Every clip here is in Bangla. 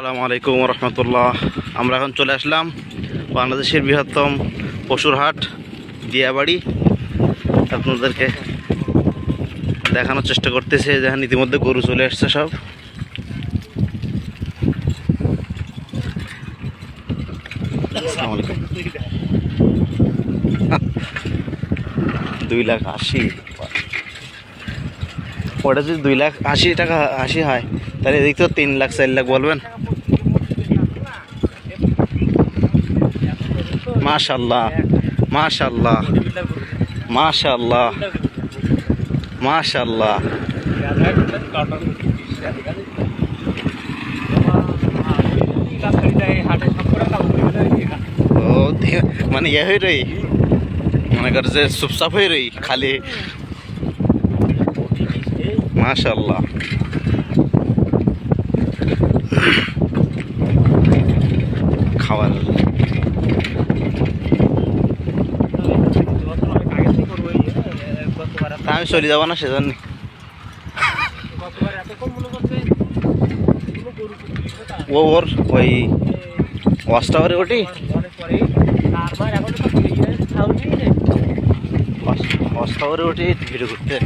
আসসালামু আলাইকুম রহমতুল্লাহ আমরা এখন চলে আসলাম বাংলাদেশের বৃহত্তম পশুর হাট, দিয়াবাড়ি। আপনাদেরকে দেখানোর চেষ্টা করতেছে যেখানে ইতিমধ্যে গরু চলে আসছে সব। দুই লাখ আশি। ওটা যদি দুই লাখ আশি টাকা, আশি হয়, তাহলে এদিক তো তিন লাখ, চার লাখ বলবেন? মাশাল্লাহ মাশাল্লাহ মাশাল্লাহ মাশাল্লাহ ও মানে ইয়ে হয়ে রই? মনে কর যে চুপচাপ হয়ে রই, খালি মাশাল্লাহ তা আমি চলে যাব না সেজন্য। ওর ওই টাওয়ারে ওটি? টাওয়ারে ওটি ভিডিও করতে।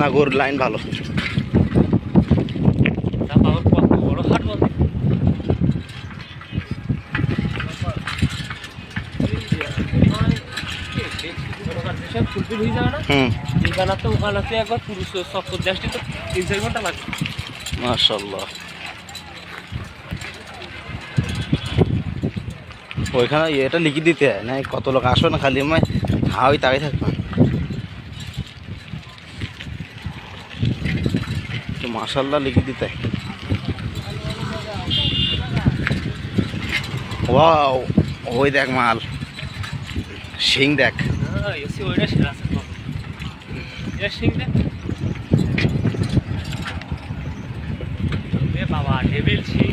না গরুর লাইন ভালো। ওইখানে এটা লিখে দিতে হয় না কত লোক আসবে না খালি আমায় হাওয়াই তাকাই থাকবে। মাশাল্লাহ লিখে দিতে। ওই দেখ মাল। শিং দেখ। বাবা টেবিল শিখ